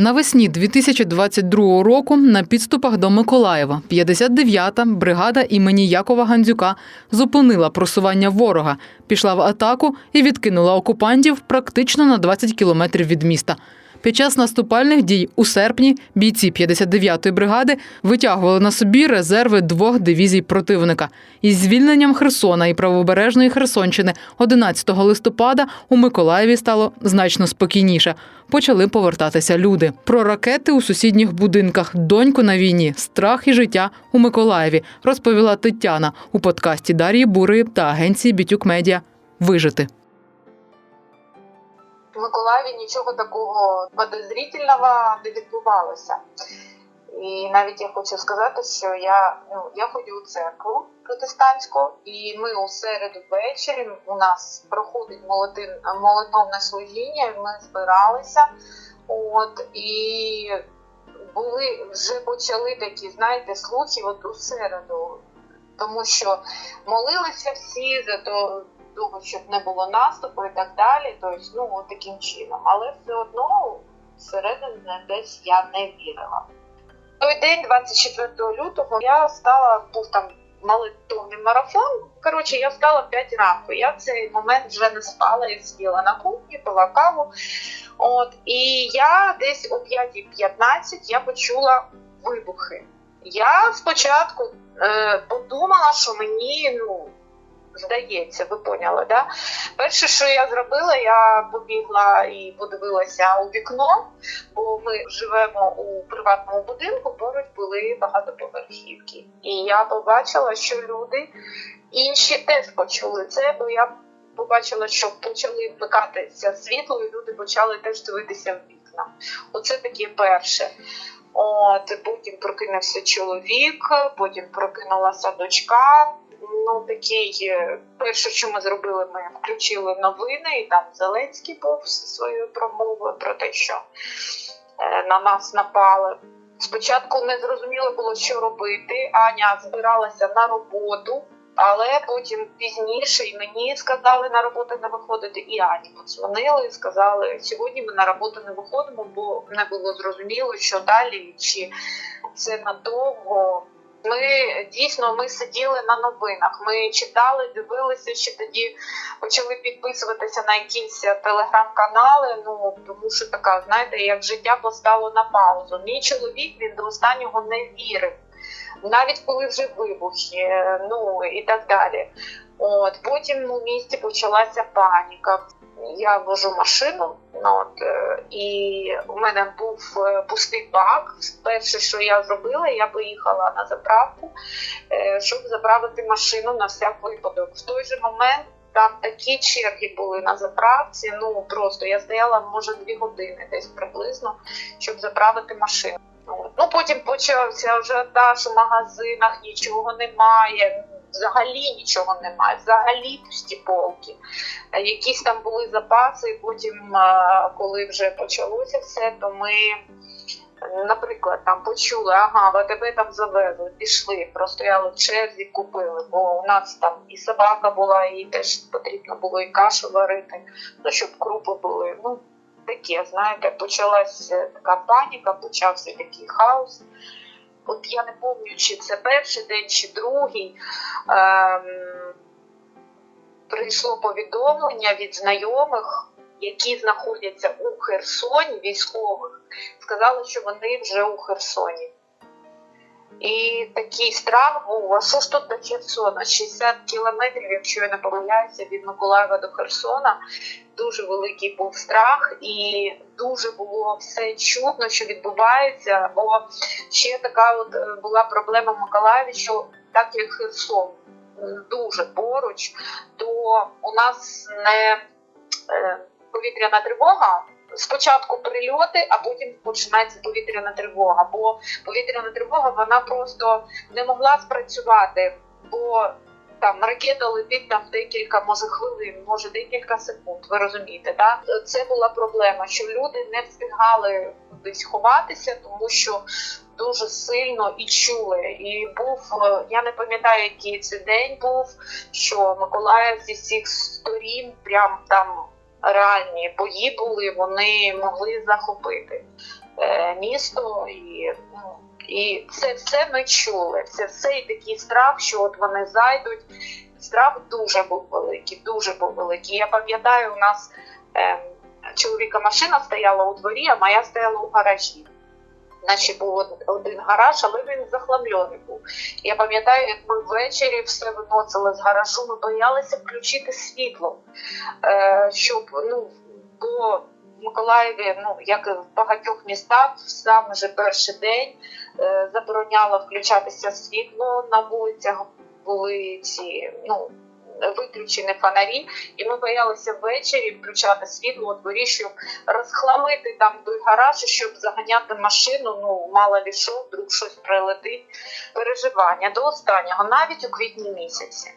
Навесні 2022 року на підступах до Миколаєва 59-та бригада імені Якова Гандзюка зупинила просування ворога, пішла в атаку і відкинула окупантів практично на 20 кілометрів від міста. Під час наступальних дій у серпні бійці 59-ї бригади витягували на собі резерви двох дивізій противника. Із звільненням Херсона і правобережної Херсонщини 11 листопада у Миколаєві стало значно спокійніше. Почали повертатися люди. Про ракети у сусідніх будинках, доньку на війні, страх і життя у Миколаєві розповіла Тетяна у подкасті Дар'ї Бурої та агенції Бітюк Медіа Вижити. В Миколаєві нічого такого подозрительного не відбувалося. І навіть я хочу сказати, що я ну я ходю у церкву протестантську, і ми у середу ввечері у нас проходить молотин, молитовне служіння, ми збиралися. От і були вже почали такі, знаєте, слухи от у середу, тому що молилися всі за то того, щоб не було наступу і так далі. Тобто, ну от таким чином. Але все одно всередині десь я не вірила. Той день, 24 лютого, я стала, був там молитовний марафон. Коротше, я встала в 5 ранку. Я в цей момент вже не спала, я сиділа на кухні, пила каву. От, і я десь о 5.15 я почула вибухи. Я спочатку е, подумала, що мені ну, здається, ви поняли, да? Перше, що я зробила, я побігла і подивилася у вікно, бо ми живемо у приватному будинку, поруч були багатоповерхівки. І я побачила, що люди інші теж почули це, бо я побачила, що почали вмикатися світло, і люди почали теж дивитися в вікна. Оце таке перше. От потім прокинувся чоловік, потім прокинулася дочка. Ну такий е, перше, що ми зробили, ми включили новини, і там Зеленський був зі своєю промовою про те, що е, на нас напали. Спочатку не зрозуміло було, що робити. Аня збиралася на роботу, але потім пізніше і мені сказали на роботу не виходити, і Ані подзвонили і сказали, сьогодні ми на роботу не виходимо, бо не було зрозуміло, що далі, чи це надовго. Ми дійсно ми сиділи на новинах. Ми читали, дивилися, ще тоді почали підписуватися на якісь телеграм-канали. Ну тому що така, знаєте, як життя постало на паузу. Мій чоловік він до останнього не вірив, навіть коли вже вибухи, ну і так далі. От потім у місті почалася паніка. Я вожу машину, ну, от, е, і у мене був е, пустий бак. Перше, що я зробила, я поїхала на заправку, е, щоб заправити машину на всяк випадок. В той же момент там такі черги були на заправці. Ну просто я стояла може дві години десь приблизно, щоб заправити машину. Ну потім почався ажіотаж у магазинах, нічого немає. Взагалі нічого немає, взагалі пусті полки. Е, Якісь там були запаси, і потім, е, коли вже почалося все, то ми, е, наприклад, там почули, ага, ВТБ там завезли, пішли, простояли в черзі, купили, бо у нас там і собака була, і теж потрібно було і кашу варити, ну, щоб крупи були. Ну, таке, знаєте, почалася така паніка, почався такий хаос. От я не пам'ятаю, чи це перший день, чи другий. Ем, прийшло повідомлення від знайомих, які знаходяться у Херсоні, військових, сказали, що вони вже у Херсоні. І такий страх був, а що ж тут до Херсона? 60 кілометрів, якщо я не помиляюся, від Миколаєва до Херсона. Дуже великий був страх, і дуже було все чутно, що відбувається. Бо ще така от е, була проблема в Миколаєві, що так як Херсон дуже поруч, то у нас не е, повітряна тривога. Спочатку прильоти, а потім починається повітряна тривога. Бо повітряна тривога вона просто не могла спрацювати, бо там ракета летить там декілька, може хвилин, може декілька секунд. Ви розумієте, так? Це була проблема, що люди не встигали кудись ховатися, тому що дуже сильно і чули. І був, е, я не пам'ятаю, який це день був, що Миколаїв зі всіх сторін, прям там реальні бої були, вони могли захопити. Е, місто, і, ну, і це все ми чули. Це все і такий страх, що от вони зайдуть. Страх дуже був великий, дуже був великий. Я пам'ятаю, у нас е, чоловіка машина стояла у дворі, а моя стояла у гаражі. Наче був один гараж, але він захламлений був. Я пам'ятаю, як ми ввечері все виносили з гаражу, ми боялися включити світло, е, щоб ну, бо в Миколаєві, ну як і в багатьох містах, саме вже перший день е, забороняло включатися світло на вулицях, були ці ну. Виключені фонарі, і ми боялися ввечері включати світло у дворі, щоб розхламити там той гараж, щоб заганяти машину. Ну мало що, вдруг щось прилетить. Переживання до останнього, навіть у квітні місяці.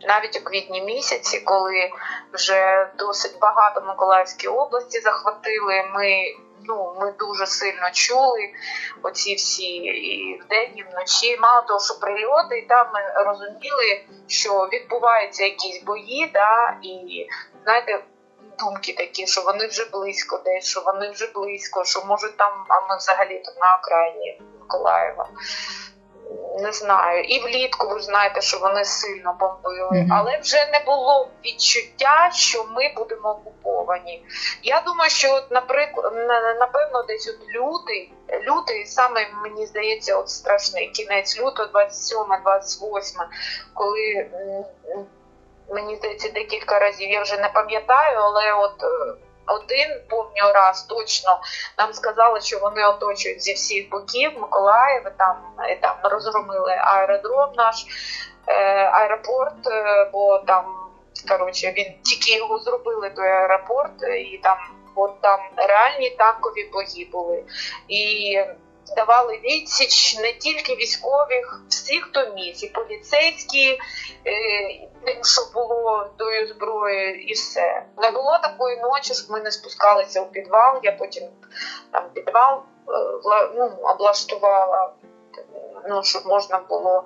Навіть у квітні місяці, коли вже досить багато Миколаївській області захватили, ми ну ми дуже сильно чули оці всі і вдень, і вночі. Мало того, що прильоти, і там ми розуміли, що відбуваються якісь бої, да, і знаєте. Думки такі, що вони вже близько десь, що вони вже близько, що може там, а ми взагалі тут на окраїні Миколаєва. Не знаю. І влітку ви знаєте, що вони сильно бомбили, Мгм. але вже не було відчуття, що ми будемо окуповані. Я думаю, що от, наприклад, напевно, десь от лютий, лютий саме мені здається, от страшний кінець лютого, 27-28, коли мені здається декілька разів, я вже не пам'ятаю, але от. е, Один помню раз точно нам сказали, що вони оточують зі всіх боків Миколаїв, і там, і там розгромили аеродром наш е, аеропорт, е, бо там коротше він тільки його зробили той аеропорт, і там от там реальні танкові бої були. І давали відсіч не тільки військових, всіх, хто міг, і поліцейські, е, тим, що було тою зброєю, і все. Не було такої ночі, щоб ми не спускалися у підвал. Я потім там підвал е, ну, облаштувала, ну, щоб можна було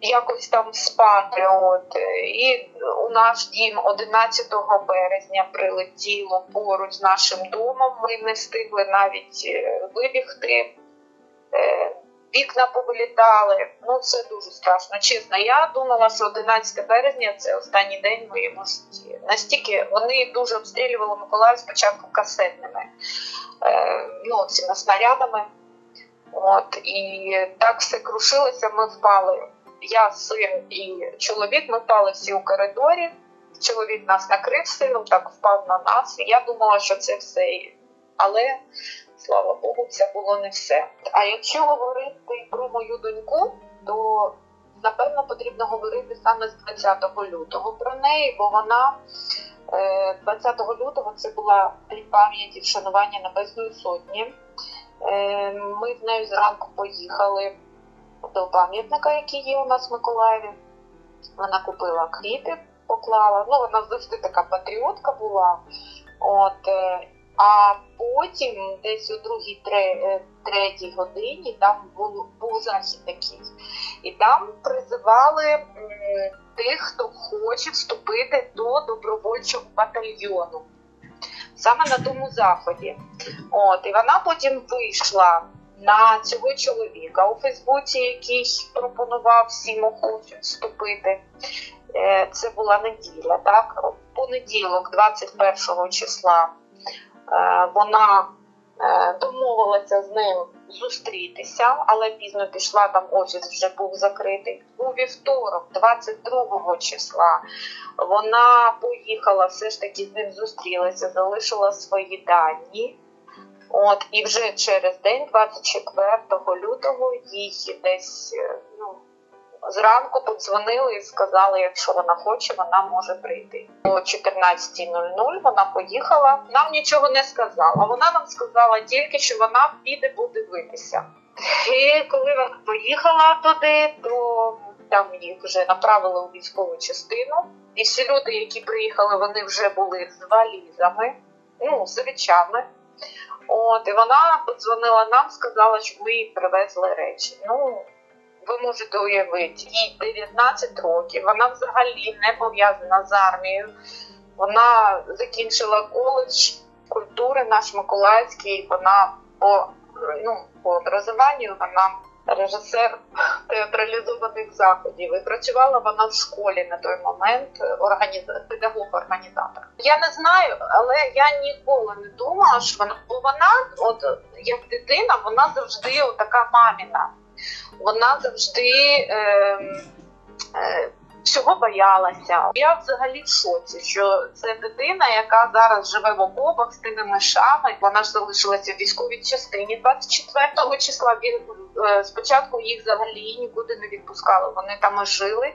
якось там спати. От. І у наш дім 11 березня прилетіло поруч з нашим домом. Ми не встигли навіть е, вибігти. Е, Вікна повилітали. Ну це дуже страшно. Чесно, я думала, що 11 березня це останній день моєму житті. Настільки вони дуже обстрілювали Миколаїв спочатку касетними, е, ну цими снарядами. От і так все крушилося. Ми впали. Я, син і чоловік. Ми впали всі у коридорі. Чоловік нас накрив сином, так впав на нас. Я думала, що це все. Але слава Богу, це було не все. А якщо говорити про мою доньку, то напевно потрібно говорити саме з 20 лютого про неї, бо вона е, 20 лютого це була пам'яті вшанування Небесної Сотні. Е, Ми з нею зранку поїхали до пам'ятника, який є у нас в Миколаєві. Вона купила квіти, поклала. Ну, вона завжди така патріотка була. От, е, а потім, десь о другій е, третій годині, там був, був захід такий. І там призивали тих, хто хоче вступити до добровольчого батальйону. Саме на тому заході. От, і вона потім вийшла на цього чоловіка у Фейсбуці, який пропонував всім охочим вступити. Е, Це була неділя, так? Понеділок, 21 числа, е, вона е, домовилася з ним зустрітися, але пізно пішла, там офіс вже був закритий. У вівторок, 22 числа, вона поїхала, все ж таки з ним зустрілася, залишила свої дані. От, і вже через день, 24 лютого, їй десь е, ну, зранку подзвонили і сказали, якщо вона хоче, вона може прийти. О 14.00 вона поїхала, нам нічого не сказала. Вона нам сказала тільки, що вона піде буде дивитися. І коли вона поїхала туди, то там їх вже направили у військову частину. І всі люди, які приїхали, вони вже були з валізами, ну, з речами. От, і вона подзвонила нам, сказала, що ми їй привезли речі. Ну, ви можете уявити, їй 19 років, вона взагалі не пов'язана з армією. Вона закінчила коледж культури наш Миколаївський, вона по ну, по образованню вона режисер театралізованих заходів. І працювала вона в школі на той момент, організа... педагог-організатор. Я не знаю, але я ніколи не думала, що вона, бо вона, от як дитина, вона завжди така маміна. Вона завжди. Е, е, Всього боялася. Я взагалі в шоці, що це дитина, яка зараз живе в окопах з тими мишами. Вона ж залишилася в військовій частині 24 числа. Він е, спочатку їх взагалі нікуди не відпускали. Вони там і жили.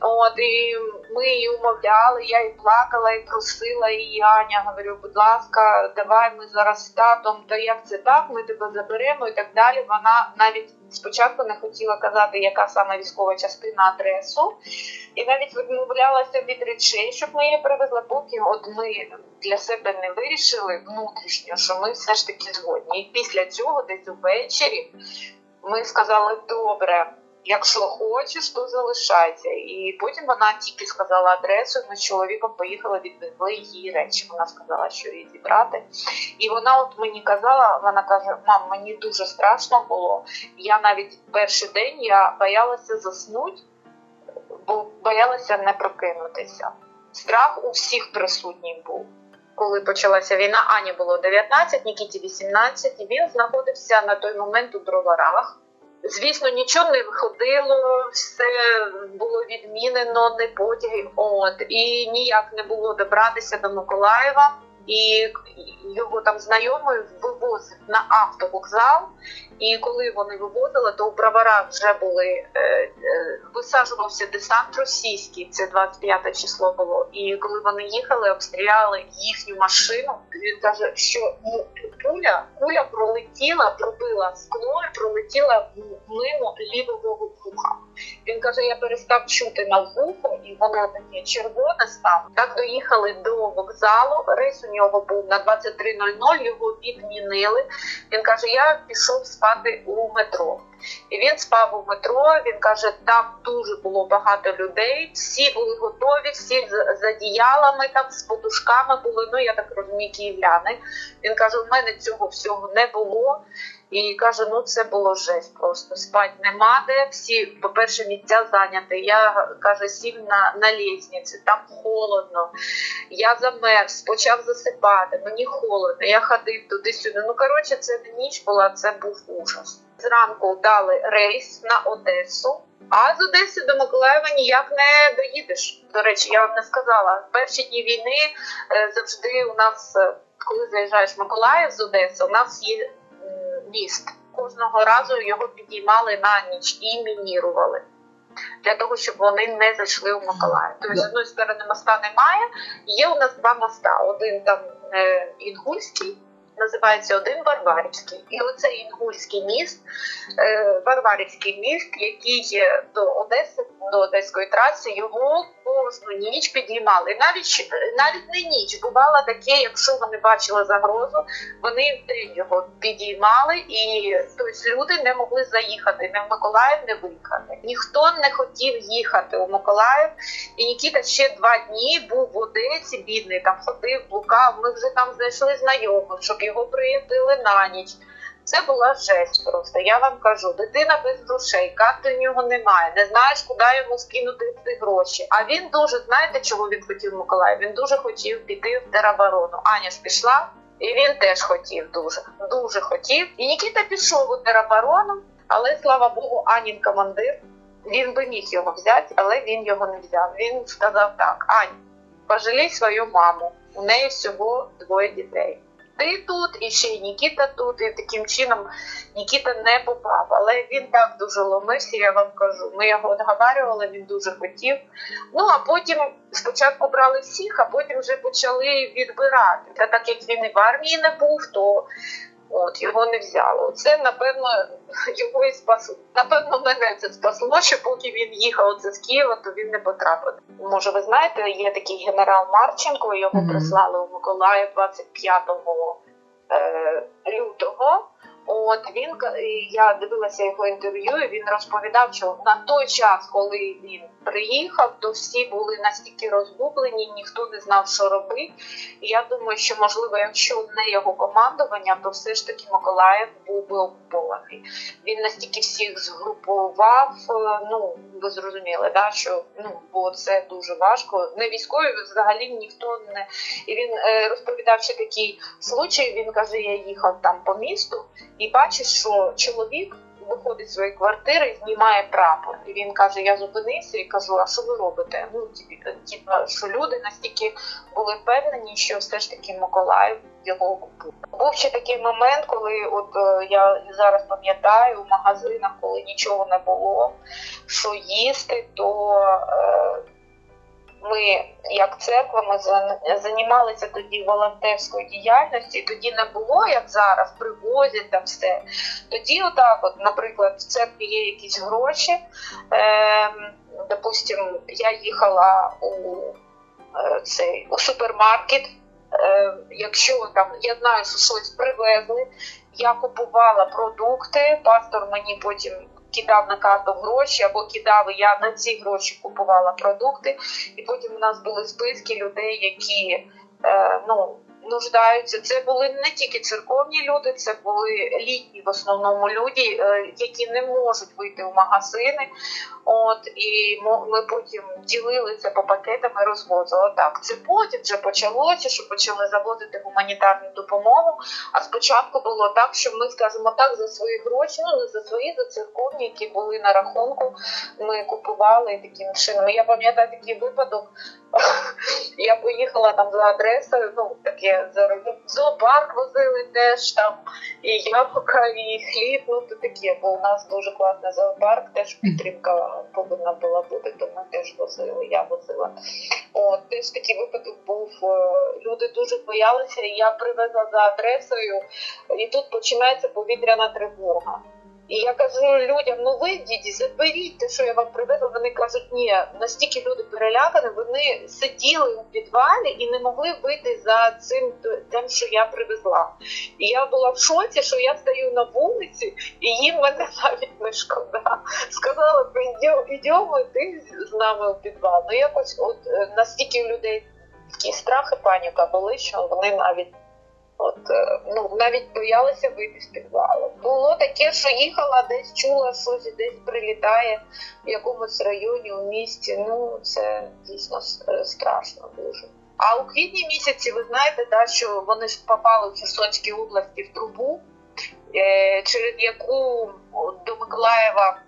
От і ми її умовляли. Я і плакала, і просила і Аня. Говорю, будь ласка, давай ми зараз з татом. Та як це так? Ми тебе заберемо і так далі. Вона навіть спочатку не хотіла казати, яка саме військова частина адресу, і навіть відмовлялася від речей, щоб ми її привезли. Поки от ми для себе не вирішили внутрішньо, що ми все ж таки згодні. І після цього, десь увечері, ми сказали добре. Якщо хочеш, то залишайся. І потім вона тільки сказала адресу. Ми з чоловіком поїхали, відвезли її речі. Вона сказала, що її зібрати. І вона от мені казала, вона каже: мам, мені дуже страшно було. Я навіть перший день я боялася заснути, бо боялася не прокинутися. Страх у всіх присутній був. Коли почалася війна, Ані було 19, Нікіті 18, і він знаходився на той момент у броварах. Звісно, нічого не виходило, все було відмінено, не потяги. От і ніяк не було добратися до Миколаєва. І його там знайомий вивозив на автовокзал. І коли вони вивозили, то у броварах вже були е, е, висаджувався десант російський. Це 25 число було. І коли вони їхали, обстріляли їхню машину. Він каже, що ну, пуля куля пролетіла, пробила скло і пролетіла мимо лівого вуха. Він каже: я перестав чути на вухо, і воно таке червоне стало. Так доїхали до вокзалу. Рейс у нього був на 23.00, Його відмінили. Він каже: Я пішов спати у метро. І він спав у метро. Він каже, там дуже було багато людей. Всі були готові, всі з одіялами, там з подушками були. Ну я так розумію, київляни. Він каже: у мене цього всього не було. І каже, ну це було жесть просто. Спать нема де. Всі, по-перше, місця зайняті. Я каже, сів на, на лісниці, там холодно. Я замерз, почав засипати, мені холодно, я ходив туди-сюди. Ну, коротше, це ніч була, це був ужас. Зранку дали рейс на Одесу. А з Одеси до Миколаєва ніяк не доїдеш. До речі, я вам не сказала. В перші дні війни е, завжди у нас, е, коли заїжджаєш в Миколаїв з Одеси, у нас є міст. Кожного разу його підіймали на ніч і мінірували. Для того, щоб вони не зайшли у Миколаїв. Тобто, з одної сторони моста немає. Є у нас два моста: один там е, Інгульський, називається один Варварівський. І оцей Інгульський міст, е, Варварівський міст, який до Одеси, до Одеської траси, його кожну ніч підіймали. Навіть навіть не ніч бувало таке, якщо вони бачили загрозу, вони в день його підіймали, і тобто люди не могли заїхати не в Миколаїв, не виїхати. Ніхто не хотів їхати у Миколаїв. І Нікіта ще два дні був в Одесі, бідний, там ходив, блукав. Ми вже там знайшли знайомих, щоб його приїздили на ніч. Це була жесть просто. Я вам кажу, дитина без грошей, карти в нього немає, не знаєш, куди йому скинути ці гроші. А він дуже, знаєте, чого він хотів Миколаїв? Він дуже хотів піти в тероборону. Аня ж пішла, і він теж хотів дуже, дуже хотів. І Нікіта пішов у тероборону, але слава Богу, Анін командир. Він би міг його взяти, але він його не взяв. Він сказав так: Ань, пожалій свою маму. У неї всього двоє дітей ти тут, і ще й Нікіта тут, і таким чином Нікіта не попав. Але він так дуже ломився, я вам кажу. Ми його відговарювали, він дуже хотів. Ну а потім спочатку брали всіх, а потім вже почали відбирати. Та так як він і в армії не був, то от його не взяло. Це напевно його і спасло. Напевно, мене це спасло, що поки він їхав оце з Києва, то він не потрапив. Може, ви знаєте, є такий генерал Марченко, його Мгм. прислали у Миколаїв 25 е, лютого. От він ка- я дивилася його інтерв'ю. і Він розповідав, що на той час, коли він приїхав, то всі були настільки розгублені, ніхто не знав, що робити. Я думаю, що можливо, якщо не його командування, то все ж таки Миколаїв був би окупований. Він настільки всіх згрупував. е, Ну ви зрозуміли, да що ну бо це дуже важко. Не військові взагалі ніхто не і він е, розповідав ще такий случай. Він каже: я їхав там по місту і бачиш, що чоловік виходить з своєї квартири і знімає прапор. І він каже: Я зупинився і кажу, а що ви робите? Ну типу, типу, що люди настільки були впевнені, що все ж таки Миколаїв його купує. Був ще такий момент, коли от е, я зараз пам'ятаю в магазинах, коли нічого не було, що їсти, то е, ми, як церква, ми займалися тоді волонтерською діяльністю, тоді не було, як зараз, привозять там все. Тоді, отак, от, наприклад, в церкві є якісь гроші. Е, допустим, я їхала у, е, цей, у супермаркет. Е, якщо там я знаю, що щось привезли, я купувала продукти, пастор мені потім кидав на карту гроші або кидав, я на ці гроші купувала продукти. І потім у нас були списки людей, які е, ну, нуждаються. Це були не тільки церковні люди, це були літні в основному люди, е, які не можуть вийти в магазини. От і ми потім ділилися по пакетам і розвозили. Так, це потім вже почалося, що почали завозити гуманітарну допомогу. А спочатку було так, що ми скажімо так за свої гроші, ну не за свої, за церковні, які були на рахунку. Ми купували таким чином. Я пам'ятаю такий випадок. Я поїхала там за адресою, ну таке в зоопарк возили теж там і яблука, і хліб. Ну то таке, бо у нас дуже класний зоопарк, теж підтримка повинна була бути, то ми теж возили, я возила. От теж такий випадок був. е, Люди дуже боялися, і я привезла за адресою, і тут починається повітряна тривога. І я кажу людям: ну вийдіть, заберіть те, що я вам привезла. Вони кажуть, ні, настільки люди перелякані, вони сиділи у підвалі і не могли вийти за цим тим, що я привезла. І я була в шоці, що я стою на вулиці, і їм мене навіть не шкода. Сказали, «Прийдем- йдемо, йди з нами у підвал. Ну якось от е, настільки людей такі страх і паніка були, що вони навіть. От е, ну навіть боялися вийти з підвалу. Було таке, що їхала, десь чула щось, десь прилітає в якомусь районі у місті. Ну це дійсно е, страшно дуже. А у квітні місяці ви знаєте, да, що вони ж попали в Херсонській області в трубу, е, через яку до Миколаєва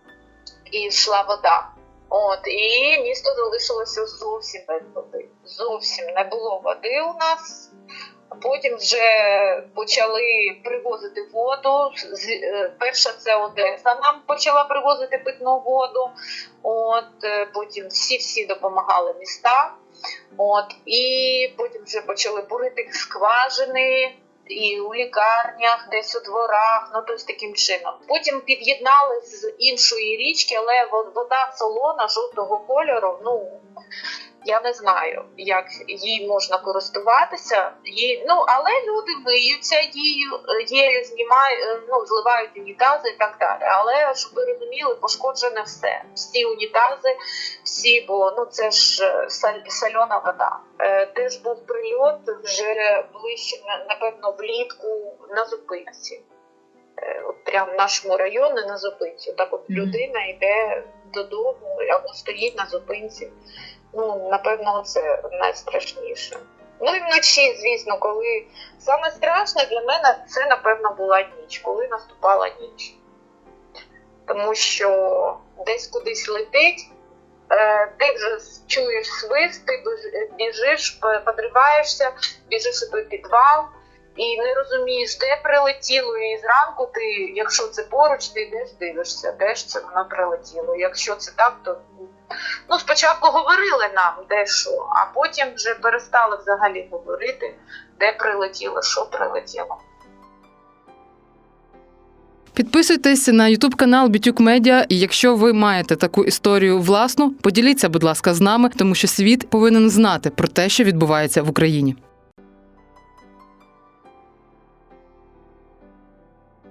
йшла вода. От і місто залишилося зовсім без води. Зовсім не було води у нас. Потім вже почали привозити воду. Е, Перша це Одеса нам почала привозити питну воду. От е, потім всі всі допомагали міста. От і потім вже почали бурити скважини. І у лікарнях, десь у дворах, ну тобто таким чином. Потім під'єднали з іншої річки, але вода солона жовтого кольору. Ну я не знаю, як їй можна користуватися. Їй, ну але люди миються її, її знімають, ну зливають унітази і так далі. Але щоб ви розуміли, пошкоджене все. Всі унітази, всі, бо ну це ж е, саль- сольона вода. Е, теж був прильот вже ближче, напевно, влітку на зупинці. Е, От прямо в нашому районі на зупинці. Так от людина йде додому або стоїть на зупинці. Ну, напевно, це найстрашніше. Ну і вночі, звісно, коли саме страшне для мене це, напевно, була ніч, коли наступала ніч. Тому що десь кудись летить, е, ти вже чуєш свист, ти біжиш, подриваєшся, біжиш у той підвал і не розумієш, де прилетіло. І зранку ти, якщо це поруч, ти йдеш дивишся, де ж це воно прилетіло. Якщо це так, то ну спочатку говорили нам де що, а потім вже перестали взагалі говорити, де прилетіло, що прилетіло. Підписуйтесь на Ютуб канал Бітюк Медіа. І якщо ви маєте таку історію власну, поділіться, будь ласка, з нами, тому що світ повинен знати про те, що відбувається в Україні.